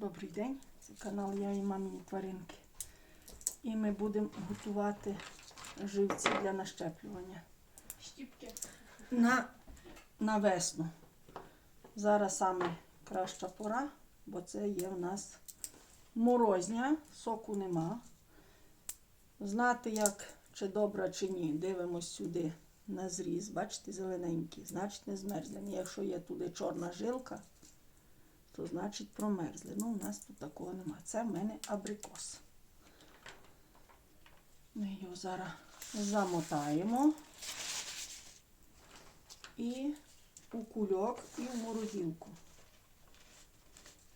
Добрий день, це канал Я і мамині тваринки. І ми будемо готувати живці для нащеплювання Щіпки. на, на весну. Зараз саме краща пора, бо це є в нас морозня, соку нема. Знати, як чи добра, чи ні, дивимось сюди на зріз. Бачите, зелененький, значить не змерзлені. Якщо є туди чорна жилка, то значить промерзли. Ну, у нас тут такого нема. Це в мене абрикос. Ми його зараз замотаємо і у кульок, і в морозилку.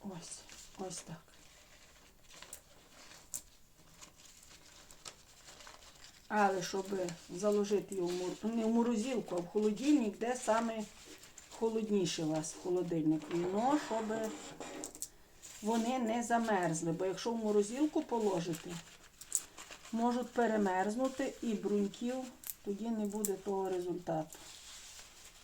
Ось, ось так. Але щоб заложити його не в морозилку, а в холодильник, де саме холодніше у вас в холодильнику. Ну, щоб вони не замерзли. Бо якщо в морозилку положити, можуть перемерзнути і бруньків, тоді не буде того результату.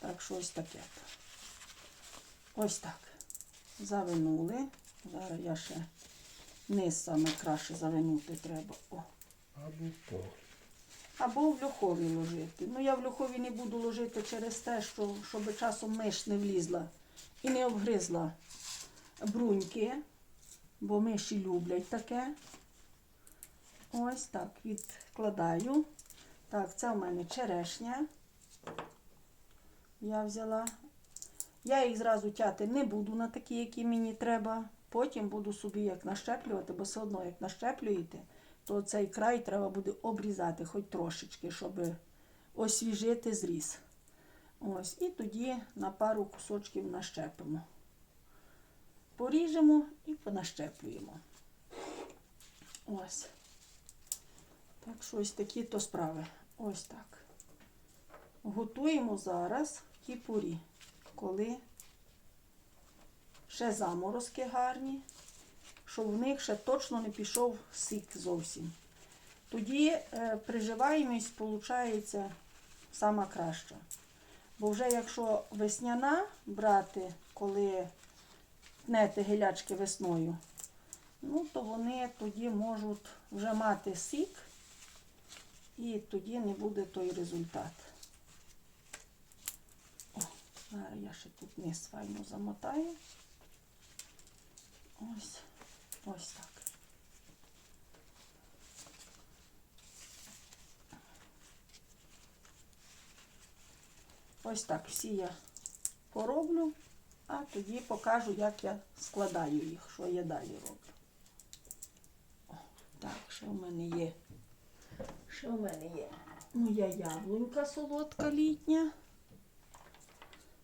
Так що ось таке. Ось так. Завинули. Зараз я ще низ саме краще завинути треба. О. Або. Або в льохові ложити. Ну, я в льохові не буду ложити через те, що, щоб часом миш не влізла і не обгризла бруньки, бо миші люблять таке. Ось так відкладаю. Так, це в мене черешня. Я взяла. Я їх зразу тяти не буду на такі, які мені треба. Потім буду собі як нащеплювати, бо все одно як нащеплюєте, то цей край треба буде обрізати хоч трошечки, щоб освіжити зріз. Ось, і тоді на пару кусочків нащепимо. Поріжемо і понащеплюємо. Ось. Так що ось такі то справи. Ось так. Готуємо зараз кіпурі, коли ще заморозки гарні, щоб в них ще точно не пішов сік зовсім. Тоді е, приживаємість виходить сама краща. Бо вже якщо весняна брати, коли тнете гілячки весною, ну, то вони тоді можуть вже мати сік, і тоді не буде той результат. О, зараз я ще тут низ файно замотаю. Ось, ось так. Ось так всі я пороблю, а тоді покажу, як я складаю їх, що я далі роблю. О, так, що в мене є? Що в мене є? Моя яблунька солодка літня.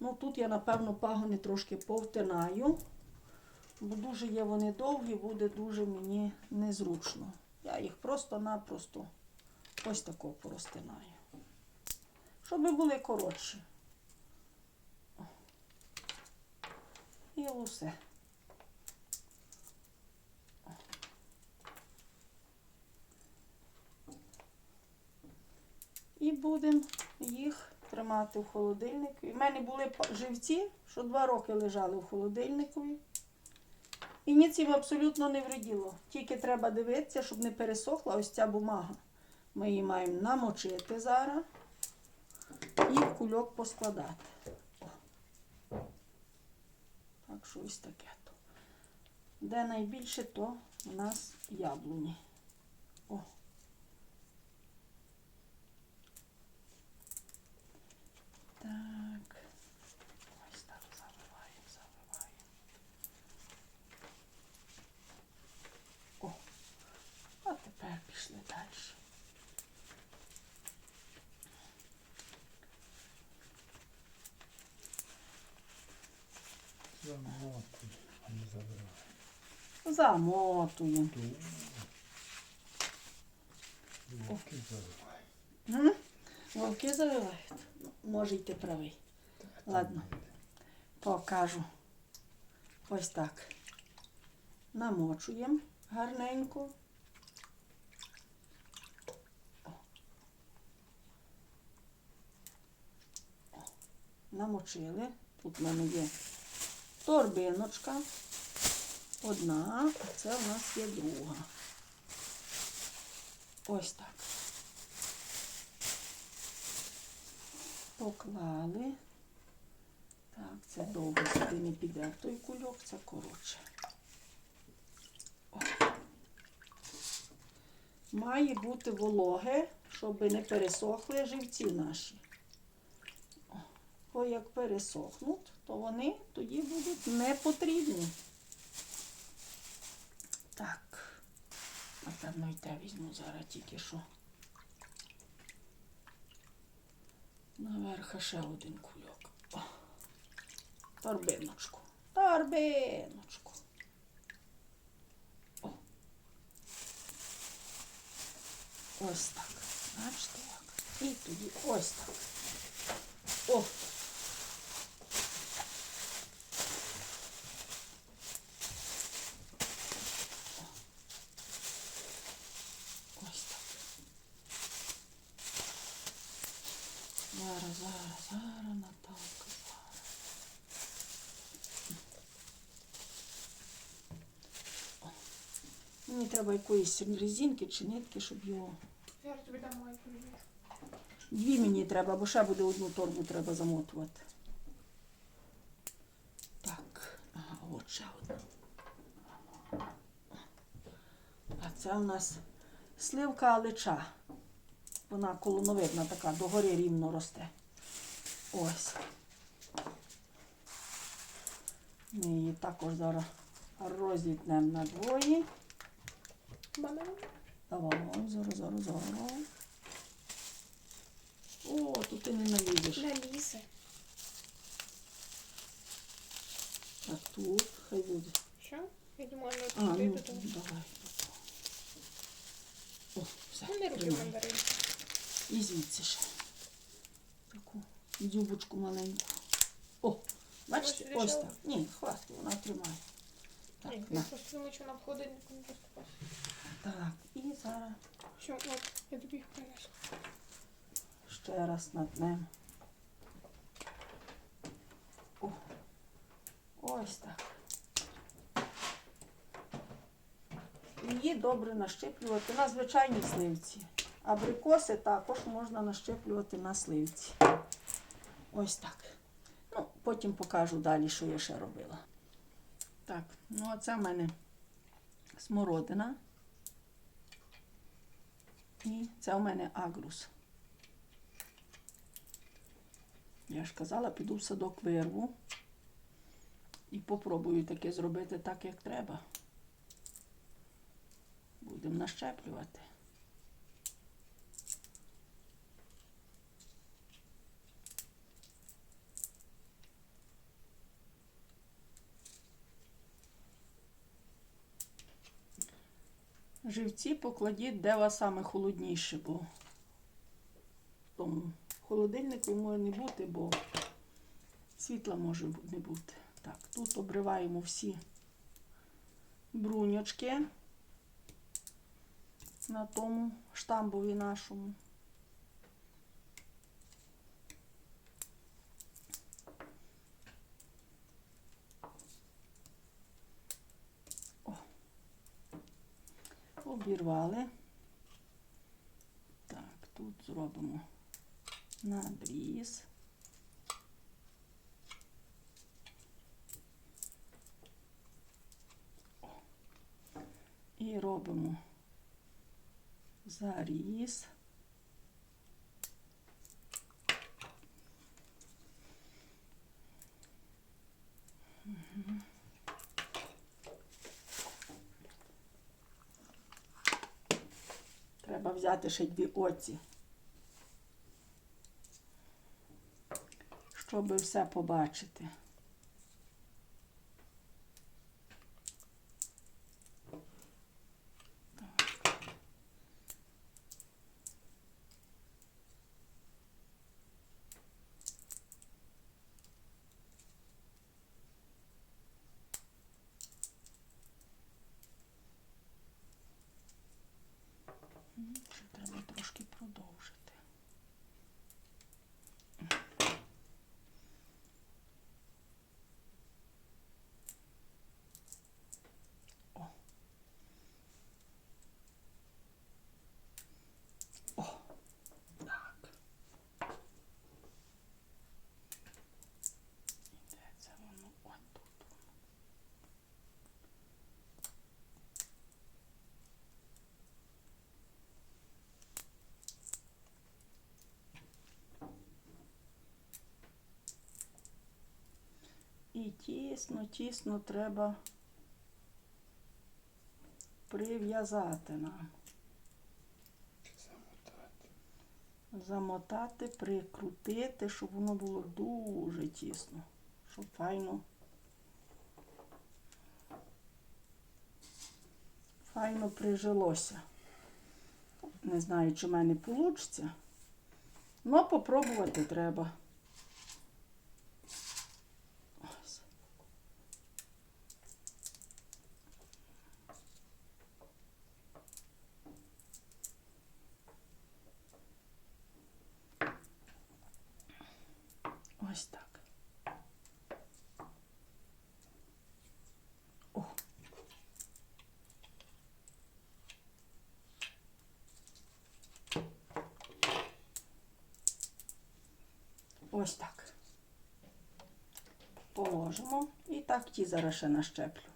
Ну, тут я, напевно, пагони трошки повтинаю, бо дуже є вони довгі, буде дуже мені незручно. Я їх просто-напросто ось тако порозтинаю. Щоб були коротші. І усе. І будемо їх тримати в холодильнику. У мене були живці, що два роки лежали в холодильнику. І ніц їм абсолютно не вреділо. Тільки треба дивитися, щоб не пересохла ось ця бумага. Ми її маємо намочити зараз і в кульок поскладати. О. Так що ось таке. Де найбільше, то у нас яблуні. О. Так. Ось так заливаємо, заливаємо. О. А тепер пішли далі. Замотуй, а не забирай. Замотуємо. Вовки заливай. М? Вовки заливають. Ну, Може йти правий. Ладно. Покажу. Ось так. Намочуємо гарненько. Намочили. Тут в мене є торбиночка. одна, а це у нас є друга. Ось так. Поклали. Так, це довго сюди не піде той кульок, це коротше. О. Має бути вологе, щоб не пересохли живці наші. Бо як пересохнуть, то вони тоді будуть не потрібні. Так, напевно, і те візьму зараз тільки що. Наверха ще один кульок. О, торбиночку. Торбиночку. О. Ось так. Бачите як? І тоді ось так. О. Ось так. Зараз, зараз, зараз, Наталка, зараз. О. Мені треба якоїсь резинки чи нитки, щоб його. Зараз тобі дам відео. Дві мені треба, бо ще буде одну торбу треба замотувати. Так, ага, от ще одна. А це у нас сливка алича. Вона колоновидна така, догори рівно росте. Ось. Ми її також зараз розітнемо на двоє. Давай, зараз, зараз, зараз. О, тут ти не налізеш. На ліси. А тут хай буде. Що? Я думала, А, ну туди, ну, давай. О, все, Ну, не руки мандарин. І звідси ще. Таку дзюбочку маленьку. О, бачите, сюди ось так. Ні, хватить, вона тримає. Так, Ні, на. просто думаю, що вона в не доступає. Так, і зараз Все, от, я тобі їх принесу. ще раз натнемо. О, ось так. Її добре нащеплювати на звичайній сливці. Абрикоси також можна нащеплювати на сливці. Ось так. Ну, потім покажу далі, що я ще робила. Так, ну а це в мене смородина. І це у мене агрус. Я ж казала, піду в садок вирву і попробую таке зробити так, як треба. Будемо нащеплювати. Живці покладіть, де вас саме холодніше, бо тому холодильнику може не бути, бо світла може не бути. Так, тут обриваємо всі бруньочки на тому штамбові нашому. Обірвали. Так, тут зробимо надріз. І робимо заріз. Мгм. Треба взяти ще дві оці. щоб все побачити. Mm-hmm. Тісно, тісно треба прив'язати нам. Замотати. Замотати, прикрутити, щоб воно було дуже тісно, щоб файно. Файно прижилося. Не знаю, чи в мене вийде. але попробувати треба. Ось. Ось так. О. Ось так. Положимо. І так ті зараз ще нащеплю.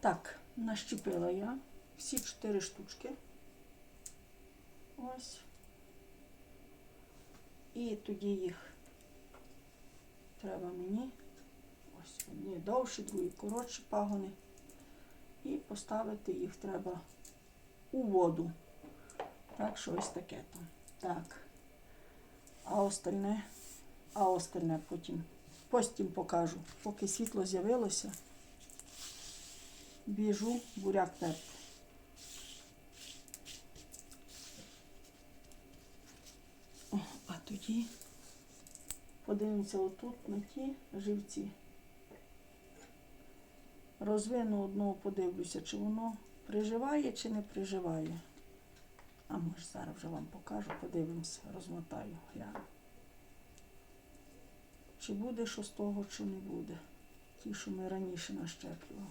Так, нащепила я всі чотири штучки. Ось. І тоді їх треба мені ось одні довші, другі коротші пагони. І поставити їх треба у воду. Так що ось таке там. Так. А остальне, а остальне потім. Потім покажу. Поки світло з'явилося, біжу буряк терти. О, а тоді подивимося отут на ті живці. Розвину одного, подивлюся, чи воно приживає, чи не приживає. А може зараз вже вам покажу, подивимося, розмотаю, гляну. Чи буде що з того, чи не буде. Ті, що ми раніше нащеплювали.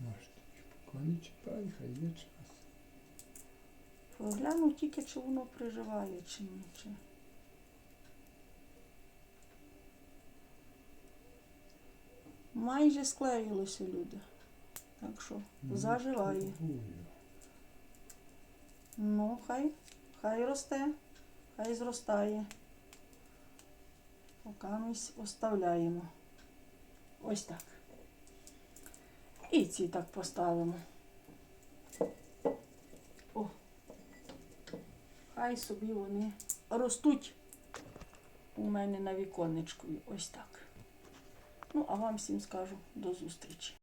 Можете. Поки не чіпай, хай є час. Погляну тільки, чи воно приживає, чи ні. Чи... Майже склеїлося, люди. Так що Ну, заживає. Ну, хай, хай росте, хай зростає. Ми оставляємо. Ось так. І ці так поставимо. О. Хай собі вони ростуть у мене на віконечку. Ось так. Ну, а вам всім скажу до зустрічі.